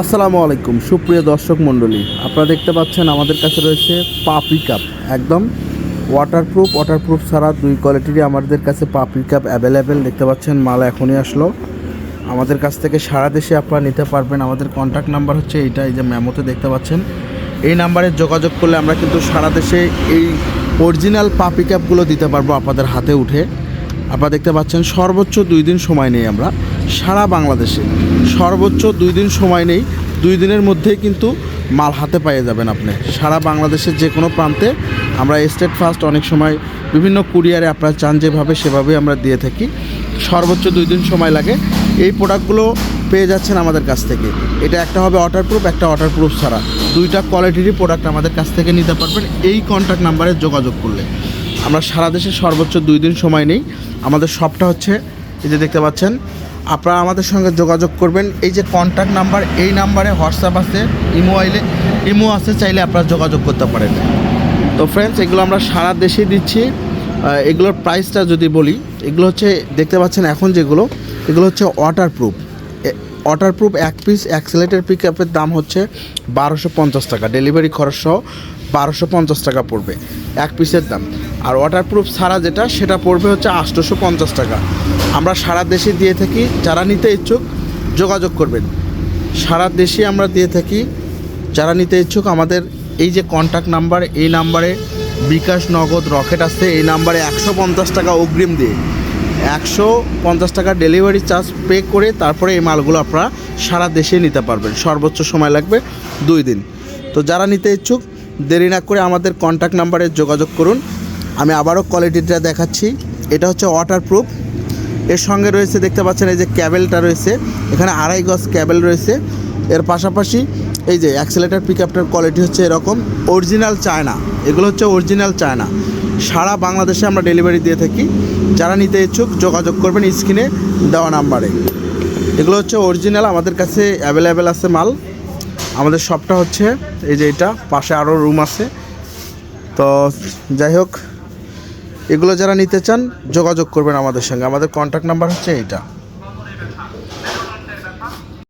আসসালামু আলাইকুম, সুপ্রিয় দর্শক মণ্ডলী। আপনারা দেখতে পাচ্ছেন আমাদের কাছে রয়েছে পাপড়ি কাপ। একদম ওয়াটারপ্রুফ ওয়াটারপ্রুফ ছাড়া দুই কোয়ালিটিরই আমাদের কাছে পাপড়ি কাপ অ্যাভেলেবেল দেখতে পাচ্ছেন মাল এখনই আসলো। আমাদের কাছ থেকে সারা দেশে আপনারা নিতে পারবেন। আমাদের কন্ট্যাক্ট নাম্বার হচ্ছে এইটা, এই যে মেমোতে দেখতে পাচ্ছেন। এই নাম্বারে যোগাযোগ করলে আমরা কিন্তু সারা দেশে এই অরিজিনাল পাপি ক্যাপগুলো দিতে পারব আপনাদের হাতে উঠে। আপনারা দেখতে পাচ্ছেন, সর্বোচ্চ দুই দিন সময় নেই আমরা সারা বাংলাদেশে। সর্বোচ্চ দুই দিন সময় নেই, দুই দিনের মধ্যেই কিন্তু মাল হাতে পেয়ে যাবেন আপনি। সারা বাংলাদেশের যে কোনো প্রান্তে আমরা স্টেট ফার্স্ট অনেক সময় বিভিন্ন কুরিয়ারে আপনারা চান যেভাবে, সেভাবেই আমরা দিয়ে থাকি। সর্বোচ্চ দুই দিন সময় লাগে। এই প্রোডাক্টগুলো পেয়ে যাচ্ছেন আমাদের কাছ থেকে। এটা একটা হবে ওয়াটারপ্রুফ একটা ওয়াটারপ্রুফ ছাড়া। দুইটা কোয়ালিটিরই প্রোডাক্ট আমাদের কাছ থেকে নিতে পারবেন। এই কন্ট্যাক্ট নাম্বারে যোগাযোগ করলে। আমরা সারা দেশে সর্বোচ্চ দুই দিন সময় নেই। আমাদের শপটা হচ্ছে এই যে দেখতে পাচ্ছেন, আপনারা আমাদের সঙ্গে যোগাযোগ করবেন। এই যে কন্ট্যাক্ট নাম্বার এই নাম্বারে হোয়াটসঅ্যাপ আছে ইমো আইলে ইমো আছে, চাইলে আপনারা যোগাযোগ করতে পারেন। তো ফ্রেন্ডস এগুলো আমরা সারা দেশে দিচ্ছি। এগুলোর প্রাইসটা যদি বলি, এগুলো হচ্ছে, দেখতে পাচ্ছেন এখন যেগুলো, এগুলো হচ্ছে ওয়াটারপ্রুফ ওয়াটারপ্রুফ এক পিস অ্যাক্সেলেটের পিক আপের দাম হচ্ছে বারোশো পঞ্চাশ টাকা। ডেলিভারি খরচ সহ বারোশো পঞ্চাশ টাকা পড়বে। এক পিসের দাম। আর ওয়াটারপ্রুফ ছাড়া যেটা, সেটা পড়বে হচ্ছে আটশোশো পঞ্চাশ টাকা। আমরা সারা দেশে দিয়ে থাকি, যারা নিতে ইচ্ছুক, যোগাযোগ করবেন। সারা দেশে আমরা দিয়ে থাকি, যারা নিতে ইচ্ছুক, আমাদের এই যে কন্ট্যাক্ট নাম্বার এই নাম্বারে বিকাশ নগদ রকেট আসছে এই নাম্বারে একশো পঞ্চাশ টাকা অগ্রিম দিয়ে। একশো পঞ্চাশ টাকা ডেলিভারি চার্জ পে করে তারপরে এই মালগুলো আপনারা সারা দেশে নিতে পারবেন। সর্বোচ্চ সময় লাগবে দুই দিন। তো যারা নিতে ইচ্ছুক, দেরি না করে আমাদের কন্ট্যাক্ট নাম্বারে যোগাযোগ করুন। আমি আবারও কোয়ালিটিটা দেখাচ্ছি। এটা হচ্ছে ওয়াটারপ্রুফ এর সঙ্গে রয়েছে, দেখতে পাচ্ছেন এই যে ক্যাবেলটা রয়েছে। এখানে আড়াই গজ ক্যাবেল রয়েছে। এর পাশাপাশি এই যে অ্যাক্সেলেটার পিক আপটার কোয়ালিটি হচ্ছে এরকম। অরিজিনাল চায়না এগুলো হচ্ছে অরিজিনাল চায়না সারা বাংলাদেশে আমরা ডেলিভারি দিয়ে থাকি। যারা নিতে ইচ্ছুক, যোগাযোগ করবেন স্ক্রিনে দেওয়া নাম্বারে। এগুলো হচ্ছে অরিজিনাল আমাদের কাছে অ্যাভেলেবেল আছে মাল। আমাদের শপটা হচ্ছে এই যে এটা। পাশে আরও রুম আছে। তো যাই হোক এগুলো যারা নিতে চান যোগাযোগ করবেন আমাদের সঙ্গে। আমাদের কন্ট্যাক্ট নাম্বার হচ্ছে এইটা।